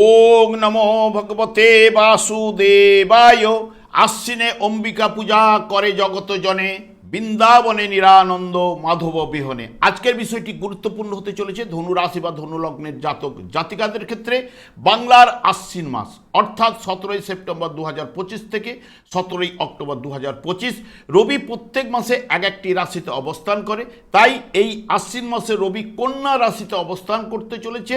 ওং নমো ভগবতে বাসুদেবায়। আশ্বিনে অম্বিকা পূজা করে জগত জনে, বৃন্দাবনে নিরানন্দ মাধব বিহনে। আজকের বিষয়টি গুরুত্বপূর্ণ হতে চলেছে ধনু রাশি বা ধনুলগ্নের জাতক জাতিকাদের ক্ষেত্রে বাংলার আশ্বিন মাস, অর্থাৎ সতেরোই সেপ্টেম্বর দু হাজার পঁচিশ থেকে সতেরোই অক্টোবর দু হাজার পঁচিশ। রবি প্রত্যেক মাসে এক একটি রাশিতে অবস্থান করে, তাই এই আশ্বিন মাসে রবি কন্যা রাশিতে অবস্থান করতে চলেছে।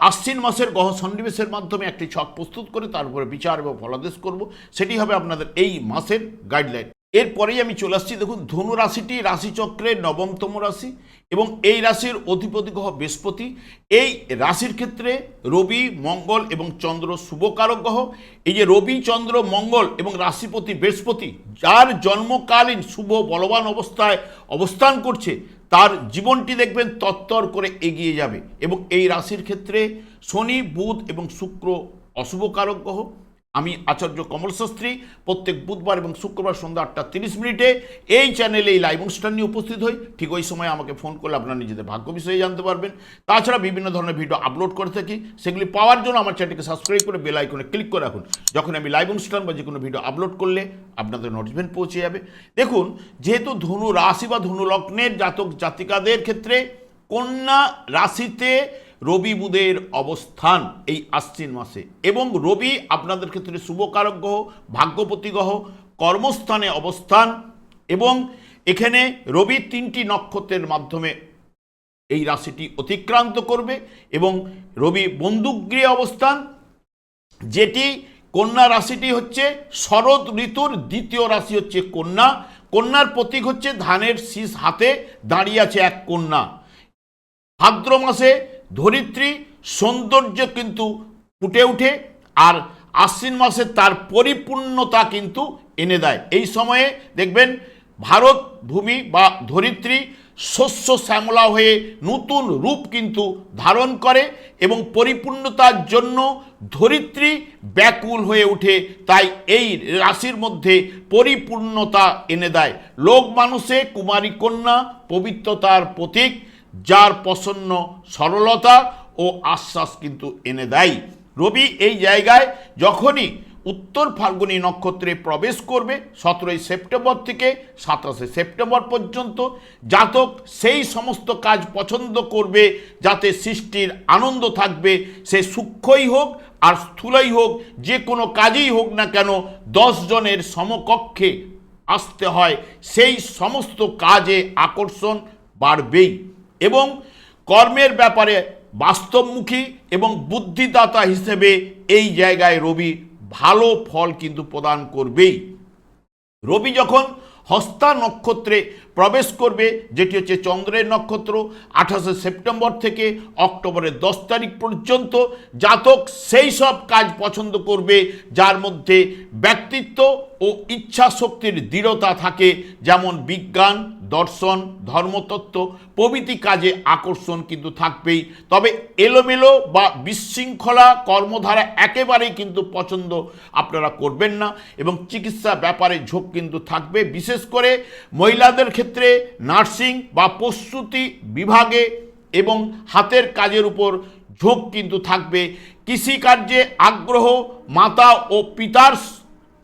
আশ্বিন মাসের গহ সন্নিবেশের মাধ্যমে একটি ছক প্রস্তুত করে তার উপরে বিচার এবং ফলাদেশ করব। সেটি হবে আপনাদের এই মাসের গাইডলাইন এরপরেই আমি চলে আসছি, দেখুন, ধনু রাশিটি রাশিচক্রের নবমতম রাশি এবং এই রাশির অধিপতি গ্রহ বৃহস্পতি। এই রাশির ক্ষেত্রে রবি, মঙ্গল এবং চন্দ্র শুভকারক গ্রহ। এই যে রবি, চন্দ্র, মঙ্গল এবং রাশিপতি বৃহস্পতি, যার জন্মকালীন শুভ বলবান অবস্থায় অবস্থান করছে, তার জীবনটি দেখবেন তত্তর করে এগিয়ে যাবে এবং এই রাশির ক্ষেত্রে শনি, বুধ এবং শুক্র অশুভকারক গ্রহ। আমি আচার্য কমল শাস্ত্রী, প্রত্যেক বুধবার এবং শুক্রবার সন্ধ্যা আটটা তিরিশ মিনিটে এই চ্যানেলে এই লাইভ অনুষ্ঠান নিয়ে উপস্থিত হই। ঠিক ওই সময় আমাকে ফোন করলে আপনারা নিজেদের ভাগ্য বিষয়ে জানতে পারবেন। তাছাড়া বিভিন্ন ধরনের ভিডিও আপলোড করে থাকি। সেগুলি পাওয়ার জন্য আমার চ্যানেলকে সাবস্ক্রাইব করে বেল আইকনে ক্লিক করে রাখুন। যখন আমি লাইভ অনুষ্ঠান বা যে কোনো ভিডিও আপলোড করলে আপনাদের নোটিফিকেশন পৌঁছে যাবে। দেখুন, যেহেতু ধনু রাশি বা ধনু লগ্নের জাতক জাতিকাদের ক্ষেত্রে কন্যা রাশিতে রবি বুধের অবস্থান এই আশ্বিন মাসে। এবং রবি আপনাদের ক্ষেত্রে শুভকারক গ্রহ, ভাগ্যপতি গ্রহ, কর্মস্থানে অবস্থান এবং এখানে রবি তিনটি নক্ষত্রের মাধ্যমে এই রাশিটি অতিক্রান্ত করবে এবং রবি বন্দুকগৃহে অবস্থান, যেটি কন্যা রাশিটি হচ্ছে শরৎ ঋতুর দ্বিতীয় রাশি হচ্ছে কন্যা। কন্যার প্রতীক হচ্ছে ধানের শীষ হাতে দাঁড়িয়ে আছে এক কন্যা। ভাদ্র মাসে ধরিত্রী সৌন্দর্য কিন্তু ফুটে ওঠে আর আশ্বিন মাসে তার পরিপূর্ণতা কিন্তু এনে দেয়। এই সময়ে দেখবেন ভারত ভূমি বা ধরিত্রী শস্য শ্যামলা হয়ে নতুন রূপ কিন্তু ধারণ করে এবং পরিপূর্ণতার জন্য ধরিত্রী ব্যাকুল হয়ে ওঠে। তাই এই রাশির মধ্যে পরিপূর্ণতা এনে দেয়। লোক মানুষে কুমারী কন্যা পবিত্রতার প্রতীক যার প্রসন্ন সরলতা ও আশ্বাস কিন্তু এনে দেয়। রবি এই জায়গায় যখনই উত্তর ফাল্গুনী নক্ষত্রে প্রবেশ করবে, সতেরোই সেপ্টেম্বর থেকে সাতাশে সেপ্টেম্বর পর্যন্ত জাতক সেই সমস্ত কাজ পছন্দ করবে যাতে সৃষ্টির আনন্দ থাকবে। সে সূক্ষ্মই হোক আর স্থূলই হোক, যে কোনো কাজেই হোক না কেন জনের সমকক্ষে আসতে হয়। সেই সমস্ত কাজে আকর্ষণ বাড়বেই। এবং কর্মের ব্যাপারে বাস্তবমুখী এবং বুদ্ধিদাতা হিসেবে এই জায়গায় রবি ভালো ফল কিন্তু প্রদান করবেই। রবি যখন হস্তা নক্ষত্রে প্রবেশ করবে, যেটি হচ্ছে চন্দ্রের নক্ষত্র, আঠাশে সেপ্টেম্বর থেকে অক্টোবরের দশ তারিখ পর্যন্ত। জাতক সেই সব কাজ পছন্দ করবে, যার মধ্যে ব্যক্তিত্ব ও ইচ্ছা শক্তির দৃঢ়তা থাকে, যেমন বিজ্ঞান, দর্শন, ধর্মতত্ত্ব, প্রভৃতি কাজে আকর্ষণ কিন্তু থাকবেই। তবে এলোমেলো বা বিশৃঙ্খলা কর্মধারা একেবারেই কিন্তু পছন্দ আপনারা করবেন না, এবং চিকিৎসা ব্যাপারে ঝোঁক কিন্তু থাকবে। বিশেষ করে মহিলাদের ক্ষেত্রে নার্সিং বা প্রস্তুতি বিভাগে এবং হাতের কাজের উপর ঝোঁক কিন্তু থাকবে। কৃষিকার্যে আগ্রহ, মাতা ও পিতার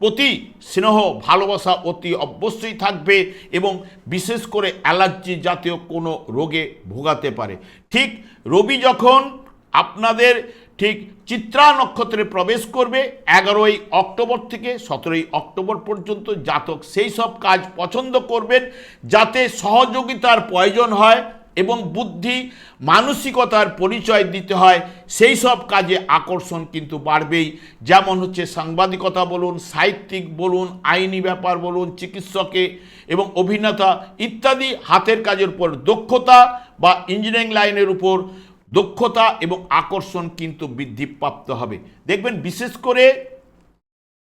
প্রতি স্নেহ, ভালোবাসা অতি অবশ্যই থাকবে এবং বিশেষ করে অ্যালার্জি জাতীয় কোনো রোগে ভোগাতে পারে। ঠিক রবি যখন আপনাদের ঠিক চিত্রা নক্ষত্রে প্রবেশ করবে এগারোই অক্টোবর থেকে সতেরোই অক্টোবর পর্যন্ত জাতক সেই সব কাজ পছন্দ করবেন যাতে সহযোগিতার প্রয়োজন হয় এবং বুদ্ধি, মানসিকতার পরিচয় দিতে হয়। সেই সব কাজে আকর্ষণ কিন্তু বাড়বেই। যেমন হচ্ছে সাংবাদিকতা বলুন, সাহিত্যিক বলুন, আইনি ব্যাপার বলুন, চিকিৎসকে এবং অভিনেতা ইত্যাদি হাতের কাজের উপর দক্ষতা বা ইঞ্জিনিয়ারিং লাইনের উপর দক্ষতা এবং আকর্ষণ কিন্তু বৃদ্ধিপ্রাপ্ত হবে। দেখবেন, বিশেষ করে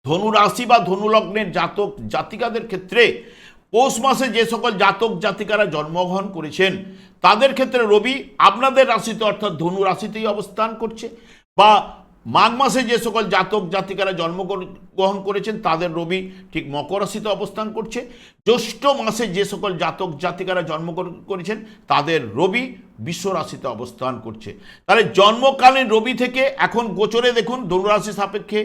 ধনু রাশি বা ধনু লগ্নের জাতক জাতিকাদের ক্ষেত্রে পৌষ মাসে যে সকল জাতক জাতিকারা জন্মগ্রহণ করেছেন, তাদের ক্ষেত্রে রবি আপনাদের রাশিতে, অর্থাৎ ধনু রাশিতেই অবস্থান করছে বা মাঘ মাসে যে সকল জাতক জাতিকারা জন্মগ্রহণ করেছেন, তাদের রবি ঠিক মকর রাশিতে অবস্থান করছে। জ্যৈষ্ঠ মাসে যে সকল জাতক জাতিকারা জন্মগ্রহণ করেছেন, তাদের রবি বিশ্ব রাশিতে অবস্থান করছে। তাহলে জন্মকালীন রবি থেকে এখন গোচরে দেখুন, ধনুরাশি সাপেক্ষে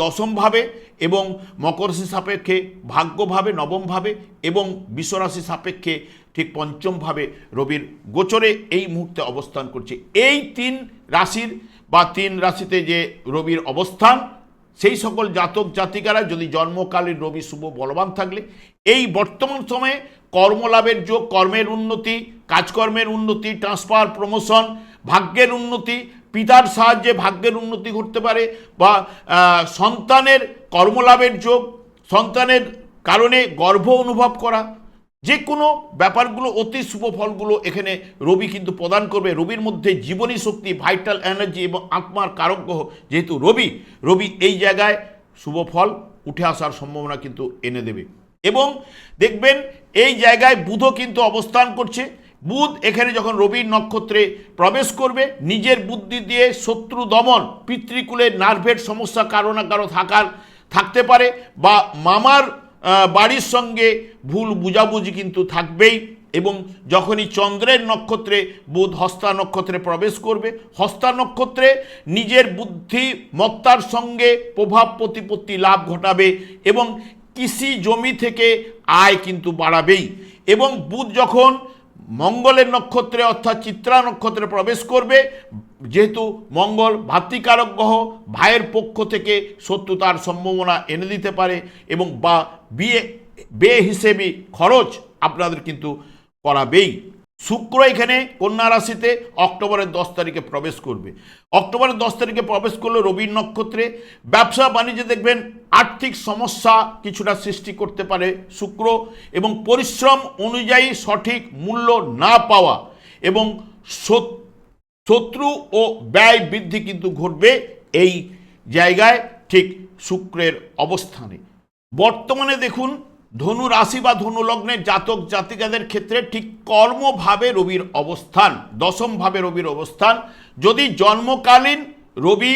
দশমভাবে এবং মকর রাশি সাপেক্ষে ভাগ্যভাবে নবমভাবে এবং বিশ্বরাশি সাপেক্ষে ঠিক পঞ্চমভাবে রবির গোচরে এই মুহূর্তে অবস্থান করছে। এই তিন রাশির বা তিন রাশিতে যে রবির অবস্থান, সেই সকল জাতক জাতিকারা যদি জন্মকালীন রবি শুভ বলবান থাকলে, এই বর্তমান সময়ে কর্মলাভের যোগ, কর্মের উন্নতি কাজকর্মের উন্নতি ট্রান্সফার প্রমোশন ভাগ্যের উন্নতি, পিতার সাহায্যে ভাগ্যের উন্নতি ঘটতে পারে বা সন্তানের কর্মলাভের যোগ, সন্তানের কারণে গর্ব অনুভব করা যে কোনো ব্যাপারগুলো অতি শুভ ফলগুলো এখানে রবি কিন্তু প্রদান করবে। রবির মধ্যে জীবনী শক্তি ভাইটাল এনার্জি এবং আত্মার কারক যেহেতু রবি রবি এই জায়গায় শুভ ফল উঠে আসার সম্ভাবনা কিন্তু এনে দেবে। এবং দেখবেন এই জায়গায় বুধও কিন্তু অবস্থান করছে। বুধ এখানে যখন রবির নক্ষত্রে প্রবেশ করবে, নিজের বুদ্ধি দিয়ে শত্রু দমন, পিতৃকুলের নার্ভের সমস্যা কারও না কারও থাকার, থাকতে পারে, বা মামার বাড়ির সঙ্গে ভুল বুঝাবুঝি কিন্তু থাকবেই, এবং যখনই চন্দ্রের নক্ষত্রে বুধ হস্তা নক্ষত্রে প্রবেশ করবে, হস্তা নক্ষত্রে নিজের বুদ্ধিমত্তার সঙ্গে প্রভাব প্রতিপত্তি লাভ ঘটাবে, এবং কৃষি জমি থেকে আয় কিন্তু বাড়াবেই, এবং বুধ যখন মঙ্গলের নক্ষত্রে অর্থাৎ চিত্রা নক্ষত্রে প্রবেশ করবে, যেহেতু মঙ্গল ভাতৃকারক গ্রহ, ভাইয়ের পক্ষ থেকে শত্রুতার সম্ভাবনা এনে দিতে পারে এবং বা বিয়ে, বে হিসেবে খরচ আপনাদের কিন্তু করাবেই। শুক্র এখানে কন্যা রাশিতে অক্টোবরের দশ তারিখে প্রবেশ করবে। অক্টোবরের দশ তারিখে প্রবেশ করলে রবির নক্ষত্রে। ব্যবসা বাণিজ্যে দেখবেন, আর্থিক সমস্যা কিছুটা সৃষ্টি করতে পারে শুক্র এবং পরিশ্রম অনুযায়ী সঠিক মূল্য না পাওয়া এবং শত্রু ও ব্যয় বৃদ্ধি কিন্তু ঘটবে এই জায়গায় ঠিক শুক্রের অবস্থানে। বর্তমানে দেখুন ধনু রাশি বা ধনু লগ্নের জাতক জাতিকাদের ক্ষেত্রে ঠিক কর্মভাবে রবির অবস্থান, দশমভাবে রবির অবস্থান। যদি জন্মকালীন রবি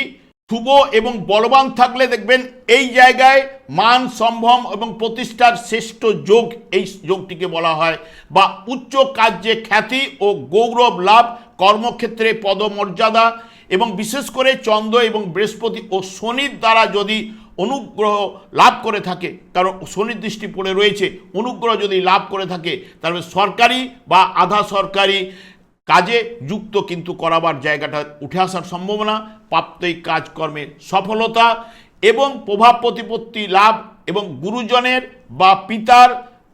শুভ এবং বলবান থাকলে দেখবেন এই জায়গায় মান সম্ভ্রম এবং প্রতিষ্ঠার শ্রেষ্ঠ যোগ এই যোগটিকে বলা হয় বা উচ্চ কার্যে খ্যাতি ও গৌরব লাভ, কর্মক্ষেত্রে পদমর্যাদা এবং বিশেষ করে চন্দ্র এবং বৃহস্পতি ও শনির দ্বারা যদি অনুগ্রহ লাভ করে থাকে, কারণ সুনির্দিষ্টি পড়ে রয়েছে, অনুগ্রহ যদি লাভ করে থাকে, তাহলে সরকারি বা আধা সরকারি কাজে যুক্ত কিন্তু করাবার জায়গাটা উঠে আসার সম্ভাবনা প্রাপ্তিক কাজকর্মে সফলতা এবং প্রভাব প্রতিপত্তি লাভ এবং গুরুজনের বা পিতার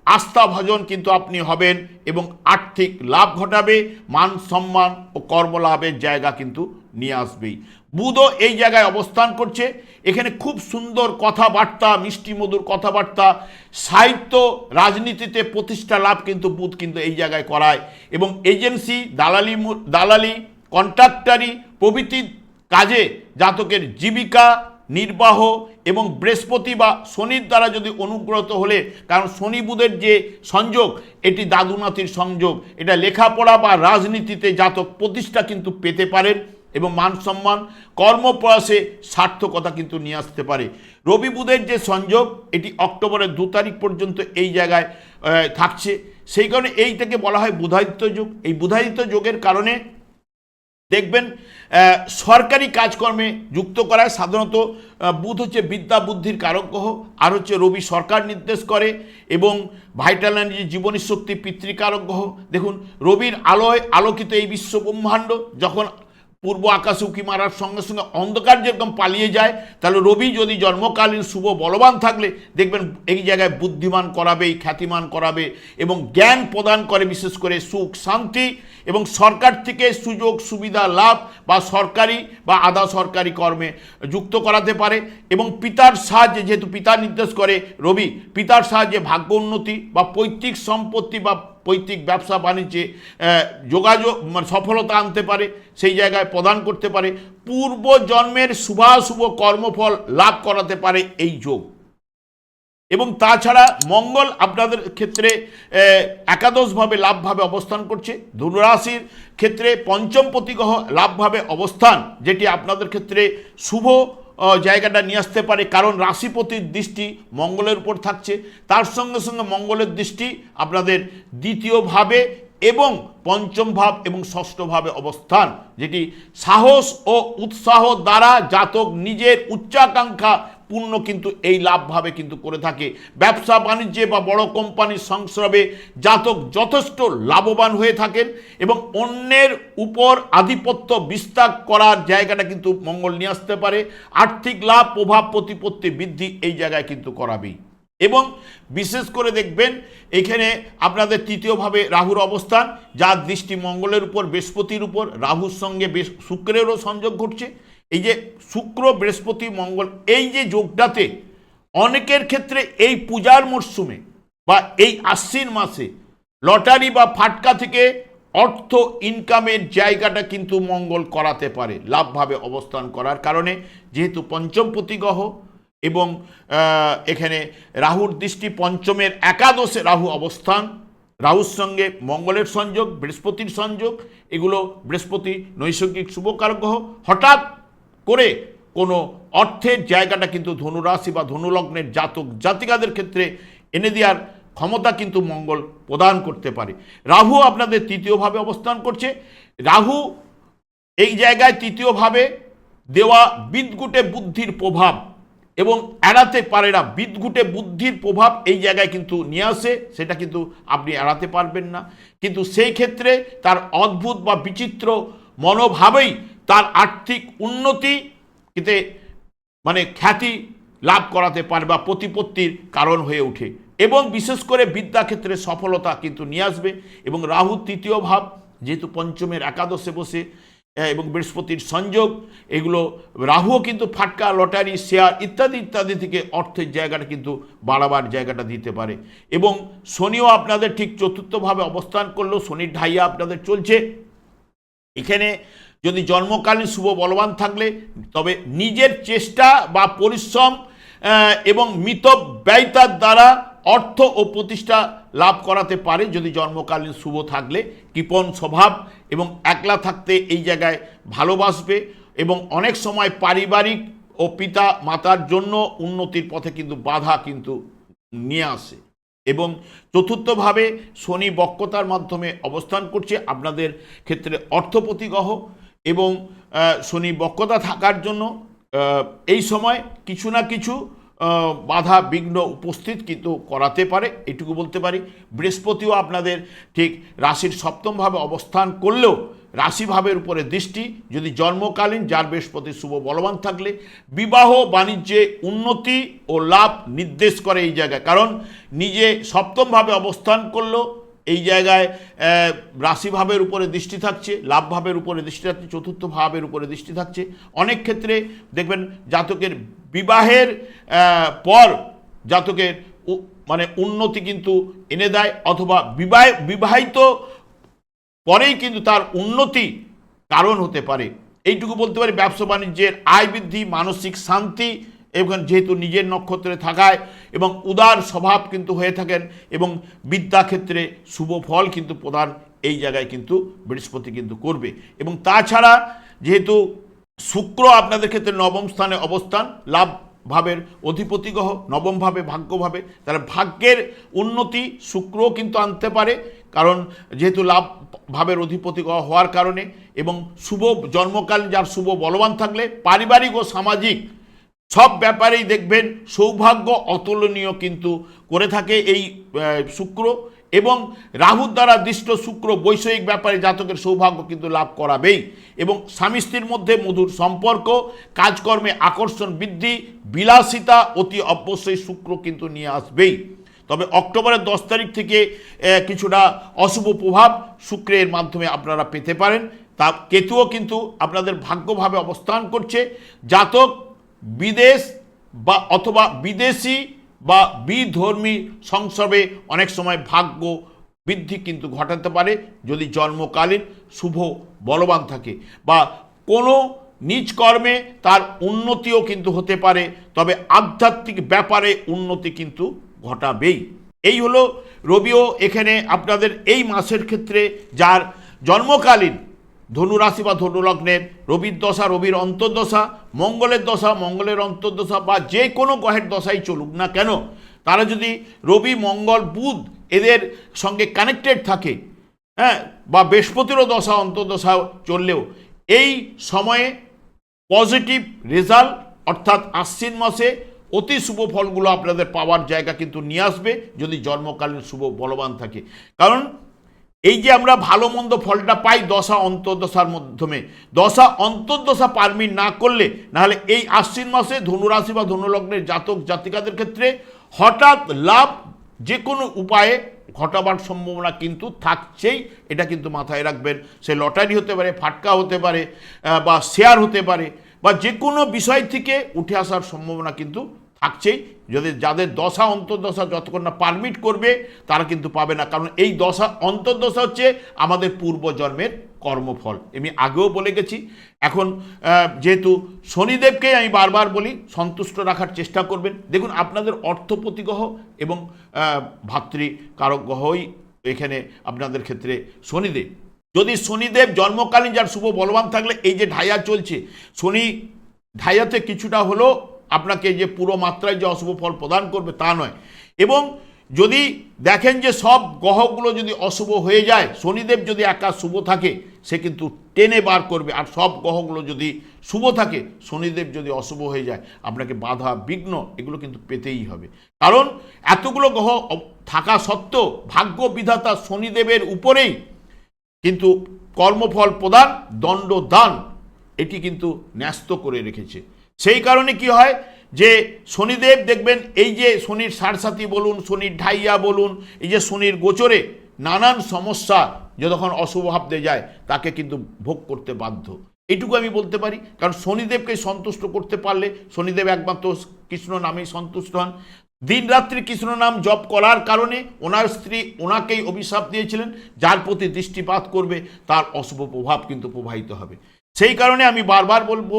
আস্থা ভজন কিন্তু আপনি হবেন এবং আর্থিক লাভ ঘটাবে, মান সম্মান ও কর্মলাভের জায়গা কিন্তু নিয়ে আসবেই। বুধও এই জায়গায় অবস্থান করছে এখানে খুব সুন্দর কথাবার্তা, মিষ্টি মধুর কথাবার্তা, সাহিত্য, রাজনীতিতে প্রতিষ্ঠা লাভ কিন্তু বুধ কিন্তু এই জায়গায় করায়। এবং এজেন্সি, দালালি দালালি, কন্ট্রাক্টারি প্রভৃতি কাজে জাতকের জীবিকা নির্বাহ এবং বৃহস্পতি বা শনির দ্বারা যদি অনুগ্রত হলে, কারণ শনি বুধের যে সংযোগ, এটি দাদু নাতির সংযোগ। এটা লেখাপড়া বা রাজনীতিতে জাতক প্রতিষ্ঠা কিন্তু পেতে পারেন। এবং মান সম্মান, কর্মপ্রয়াসে সার্থকতা কিন্তু নিয়ে আসতে পারে। রবি বুধের যে সংযোগ, এটি অক্টোবরের দু তারিখ পর্যন্ত এই জায়গায় থাকছে। সেই কারণে এইটাকে বলা হয় বুধাদিত্য যুগ। এই বুধাদিত্য যোগের কারণে দেখবেন সরকারি কাজকর্মে যুক্ত করায় সাধারণত বুধ হচ্ছে বিদ্যা বুদ্ধির কারক গ্রহ, আর হচ্ছে রবি সরকার নির্দেশ করে এবং ভাইটাল এনার্জি জীবনী শক্তি পিতৃকারক গ্রহ। দেখুন, রবির আলোয় আলোকিত এই বিশ্ব ব্রহ্মাণ্ড, যখন পূর্ব আকাশ উঁকি মারার সঙ্গে সঙ্গে অন্ধকার যেরকম পালিয়ে যায়, তাহলে রবি যদি জন্মকালীন শুভ বলবান থাকলে দেখবেন এই জায়গায় বুদ্ধিমান করাবে, খ্যাতিমান করাবে এবং জ্ঞান প্রদান করে বিশেষ করে সুখ, শান্তি এবং সরকার থেকে সুযোগ, সুবিধা, লাভ বা সরকারি বা আধা সরকারি কর্মে যুক্ত করাতে পারে এবং পিতার সাহায্যে যেহেতু পিতা নির্দেশ করে রবি, পিতার সাহায্যে ভাগ্য উন্নতি বা পৈতৃক সম্পত্তি বা পৈতৃক ব্যবসা বাণিজ্যে যোগাযোগ মানে সফলতা আনতে পারে, সেই জায়গায় প্রদান করতে পারে, পূর্ব জন্মের শুভাশুভ কর্মফল লাভ করাতে পারে এই যোগ। এবং তাছাড়া মঙ্গল আপনাদের ক্ষেত্রে একাদশভাবে লাভভাবে অবস্থান করছে, ধনুরাশির ক্ষেত্রে পঞ্চম প্রতিগ্রহ লাভভাবে অবস্থান, যেটি আপনাদের ক্ষেত্রে শুভ জায়গাটা নিয়ে আসতে পারে, কারণ রাশিপতির দৃষ্টি মঙ্গলের উপর থাকছে। তার সঙ্গে সঙ্গে মঙ্গলের দৃষ্টি আপনাদের দ্বিতীয়ভাবে এবং পঞ্চম ভাব এবং ষষ্ঠভাবে অবস্থান, যেটি সাহস ও উৎসাহ দ্বারা জাতক নিজের উচ্চাকাঙ্ক্ষা পূর্ণ কিন্তু এই লাভভাবে কিন্তু করে থাকে। ব্যবসা বাণিজ্যে বা বড় কোম্পানির সংস্রবে জাতক যথেষ্ট লাভবান হয়ে থাকেন এবং অন্যের উপর আধিপত্য বিস্তার করার জায়গাটা কিন্তু মঙ্গল নিয়ে আসতে পারে। আর্থিক লাভ, প্রভাব, প্রতিপত্তি বৃদ্ধি এই জায়গায় কিন্তু করাবেই। এবং বিশেষ করে দেখবেন, এখানে আপনাদের তৃতীয়ভাবে রাহুর অবস্থান, যার দৃষ্টি মঙ্গলের উপর, বৃহস্পতির উপর, রাহুর সঙ্গে শুক্রেরও সংযোগ ঘটছে। এই যে শুক্র, বৃহস্পতি, মঙ্গল, এই যে যোগটাতে অনেকের ক্ষেত্রে এই পূজার মরশুমে বা এই আশ্বিন মাসে লটারি বা ফাটকা থেকে অর্থ ইনকামের জায়গাটা কিন্তু মঙ্গল করাতে পারে, লাভভাবে অবস্থান করার কারণে। যেহেতু পঞ্চম প্রতিগ্রহ এবং এখানে রাহুর দৃষ্টি পঞ্চমের একাদশে রাহু অবস্থান, রাহুর সঙ্গে মঙ্গলের সংযোগ, বৃহস্পতির সংযোগ, এগুলো বৃহস্পতি নৈসর্গিক শুভকারক গ্রহ। হঠাৎ করে কোনো অর্থের জায়গাটা কিন্তু ধনুরাশি বা ধনুলগ্নের জাতক জাতিকাদের ক্ষেত্রে এনে দেওয়ার ক্ষমতা কিন্তু মঙ্গল প্রদান করতে পারে। রাহু আপনাদের তৃতীয়ভাবে অবস্থান করছে। রাহু এই জায়গায় তৃতীয়ভাবে দেওয়া বিদগুটে বুদ্ধির প্রভাব এবং এড়াতে পারে না। বিদঘুটে বুদ্ধির প্রভাব এই জায়গায় কিন্তু নিয়ে আসে, সেটা কিন্তু আপনি এড়াতে পারবেন না। কিন্তু সেই ক্ষেত্রে তার অদ্ভুত বা বিচিত্র মনোভাবেই তার আর্থিক উন্নতি এতে মানে খ্যাতি লাভ করাতে পারে বা প্রতিপত্তির কারণ হয়ে ওঠে। এবং বিশেষ করে বিদ্যাক্ষেত্রে সফলতা কিন্তু নিয়ে আসবে। এবং রাহু তৃতীয় ভাব, যেহেতু পঞ্চমের একাদশে বসে এবং বৃহস্পতির সংযোগ, এগুলো রাহুও কিন্তু ফাটকা, লটারি, শেয়ার ইত্যাদি ইত্যাদি থেকে অর্থের জায়গাটা কিন্তু বাড়াবার জায়গাটা দিতে পারে। এবং শনিও আপনাদের ঠিক চতুর্থভাবে অবস্থান করলেও শনির ঢাইয়া আপনাদের চলছে। এখানে যদি জন্মকালীন শুভ বলবান থাকলে, তবে নিজের চেষ্টা বা পরিশ্রম এবং মিত ব্যয়তার দ্বারা অর্থ ও প্রতিষ্ঠা লাভ করাতে পারে যদি জন্মকালীন শুভ থাকলে। কৃপণ স্বভাব এবং একলা থাকতে এই জায়গায় ভালোবাসবে এবং অনেক সময় পারিবারিক ও পিতা মাতার জন্য উন্নতির পথে কিন্তু বাধা কিন্তু নিয়ে আসে। এবং চতুর্থভাবে শনি বক্রতার মাধ্যমে অবস্থান করছে। আপনাদের ক্ষেত্রে অর্থপ্রতিগ্রহ এবং শনি বক্রতা থাকার জন্য এই সময় কিছু না কিছু বাধা বিঘ্ন উপস্থিত কিন্তু করাতে পারে, এটুকু বলতে পারি। বৃহস্পতিও আপনাদের ঠিক রাশির সপ্তমভাবে অবস্থান করলেও রাশিভাবের উপরে দৃষ্টি, যদি জন্মকালীন, যার বৃহস্পতি শুভ বলবান থাকলে, বিবাহ বাণিজ্যে উন্নতি ও লাভ নির্দেশ করে এই জায়গায়। কারণ, নিজে সপ্তমভাবে অবস্থান করল এই জায়গায় রাশিভাবের উপরে দৃষ্টি থাকছে, লাভভাবের উপরে দৃষ্টি থাকছে চতুর্থ ভাবের উপরে দৃষ্টি থাকছে। অনেক ক্ষেত্রে দেখবেন জাতকের বিবাহের পর জাতকের মানে উন্নতি কিন্তু এনে দেয়, অথবা বিবাহ, বিবাহিত পরেই কিন্তু তার উন্নতি কারণ হতে পারে। এইটুকু বলতে পারি ব্যবসা বাণিজ্যের আয় বৃদ্ধি, মানসিক শান্তি এবং যেহেতু নিজের নক্ষত্রে থাকায় এবং উদার স্বভাব কিন্তু হয়ে থাকেন এবং বিদ্যাক্ষেত্রে শুভ ফল কিন্তু প্রদান এই জায়গায় কিন্তু বৃহস্পতি কিন্তু করবে। এবং তাছাড়া যেহেতু শুক্র আপনাদের ক্ষেত্রে নবম স্থানে অবস্থান, লাভ ভাবের অধিপতি গ্রহ, নবম ভাবে ভাগ্যভাবে তাহলে ভাগ্যের উন্নতি শুক্রও কিন্তু আনতে পারে, কারণ যেহেতু লাভ ভাবের অধিপতি গ্রহ হওয়ার কারণে এবং শুভ জন্মকাল যার শুভ বলবান থাকলে পারিবারিক ও সামাজিক সব ব্যাপারেই দেখবেন সৌভাগ্য অতুলনীয় কিন্তু করে থাকে এই শুক্র এবং রাহুর দ্বারা দৃষ্ট শুক্র বৈষয়িক ব্যাপারে জাতকের সৌভাগ্য কিন্তু লাভ করাবেই এবং স্বামী স্ত্রীর মধ্যে মধুর সম্পর্ক, কাজকর্মে আকর্ষণ বৃদ্ধি, বিলাসিতা অতি অবশ্যই শুক্র কিন্তু নিয়ে আসবেই। তবে অক্টোবরের দশ তারিখ থেকে কিছুটা অশুভ প্রভাব শুক্রের মাধ্যমে আপনারা পেতে পারেন। তা কেতুও কিন্তু আপনাদের ভাগ্যভাবে অবস্থান করছে। জাতক বিদেশ বা অথবা বিদেশি বা বিধর্মী সংসর্গে অনেক সময় ভাগ্য বৃদ্ধি কিন্তু ঘটাতে পারে যদি জন্মকালীন শুভ বলবান থাকে বা কোনো নিজ কর্মে তার উন্নতিও কিন্তু হতে পারে, তবে আধ্যাত্মিক ব্যাপারে উন্নতি কিন্তু ঘটাবেই। এই হলো রবিও এখানে আপনাদের এই মাসের ক্ষেত্রে যার জন্মকালীন ধনুরাশি বা ধনুলগ্নের, রবির দশা, রবির অন্তর্দশা, মঙ্গলের দশা, মঙ্গলের অন্তর্দশা বা যে কোনো গ্রহের দশাই চলুক না কেন, তারা যদি রবি, মঙ্গল, বুধ এদের সঙ্গে কানেক্টেড থাকে হ্যাঁ বা বৃহস্পতিরও দশা, অন্তর্দশা চললেও, এই সময়ে পজিটিভ রেজাল্ট অর্থাৎ আশ্বিন মাসে অতি শুভ ফলগুলো আপনাদের পাওয়ার জায়গা কিন্তু নিয়ে আসবে যদি জন্মকালীন শুভ বলবান থাকে। কারণ এই যে আমরা ভালো মন্দ ফলটা পাই, দশা অন্তর্দশার মাধ্যমে। দশা অন্তর্দশা পারমিট না করলে, নাহলে এই আশ্বিন মাসে ধনুরাশি বা ধনুলগ্নের জাতক জাতিকাদের ক্ষেত্রে হঠাৎ লাভ যে কোনো উপায়ে ঘটাবার সম্ভাবনা কিন্তু থাকছেই, এটা কিন্তু মাথায় রাখবেন। সে লটারি হতে পারে, ফাটকা হতে পারে বা শেয়ার হতে পারে, বা যে কোনো বিষয় থেকে উঠে আসার সম্ভাবনা কিন্তু থাকছেই যদি যাদের দশা অন্তর্দশা যতক্ষণ না পারমিট করবে তারা কিন্তু পাবে না। কারণ এই দশা অন্তর্দশা হচ্ছে আমাদের পূর্বজন্মের কর্মফল। আমি আগেও বলে গেছি। এখন যেহেতু শনিদেবকে আমি বারবার বলি সন্তুষ্ট রাখার চেষ্টা করবেন। দেখুন আপনাদের অর্থপতি গ্রহ এবং আহ, ভাতৃ কারক গ্রহই এখানে আপনাদের ক্ষেত্রে শনিদেব। যদি শনিদেব জন্মকালীন যার শুভ বলবান থাকলে এই যে ঢাইয়া চলছে শনি ঢাইয়াতে কিছুটা হলেও আপনাকে যে পুরো মাত্রায় যে অশুভ ফল প্রদান করবে তা নয়। এবং যদি দেখেন যে সব গ্রহগুলো যদি অশুভ হয়ে যায়, শনিদেব যদি একা শুভ থাকে, সে কিন্তু টেনে বার করবে। আর সব গ্রহগুলো যদি শুভ থাকে, শনিদেব যদি অশুভ হয়ে যায়, আপনাকে বাধা, বিঘ্ন, এগুলো কিন্তু পেতেই হবে। কারণ এতগুলো গ্রহ থাকা সত্ত্বেও ভাগ্য বিধাতা শনিদেবের উপরেই কিন্তু কর্মফল প্রদান দণ্ড দান এটি কিন্তু ন্যস্ত করে রেখেছে। সেই কারণে কি হয় যে শনিদেব দেখবেন এই যে শনির সারসাথী বলুন, শনির ঢাইয়া বলুন, এই যে শনির গোচরে নানান সমস্যা যতক্ষণ অশুভ ভাবতে যায়, তাকে কিন্তু ভোগ করতে বাধ্য। এইটুকু আমি বলতে পারি, কারণ শনিদেবকে সন্তুষ্ট করতে পারলে, শনিদেব একমাত্র কৃষ্ণ নামেই সন্তুষ্ট হন। দিন রাত্রি কৃষ্ণ নাম জপ করার কারণে ওনার স্ত্রী ওনাকেই অভিশাপ দিয়েছিলেন, যার প্রতি দৃষ্টিপাত করবে, তার অশুভ প্রভাব কিন্তু প্রবাহিত হবে। সেই কারণে আমি বারবার বলব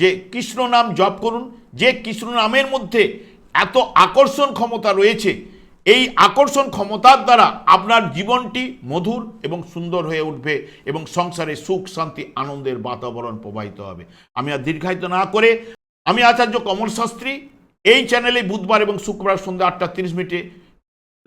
যে কৃষ্ণ নাম জপ করুন, যে কৃষ্ণ নামের মধ্যে এত আকর্ষণ ক্ষমতা রয়েছে, এই আকর্ষণ ক্ষমতার দ্বারা আপনার জীবনটি মধুর এবং সুন্দর হয়ে উঠবে এবং সংসারে সুখ, শান্তি, আনন্দের বাতাবরণ প্রবাহিত হবে। আমি আর দীর্ঘায়িত না করে আমি আচার্য কমল শাস্ত্রী, এই চ্যানেলে বুধবার এবং শুক্রবার সন্ধ্যা আটটা তিরিশ মিনিটে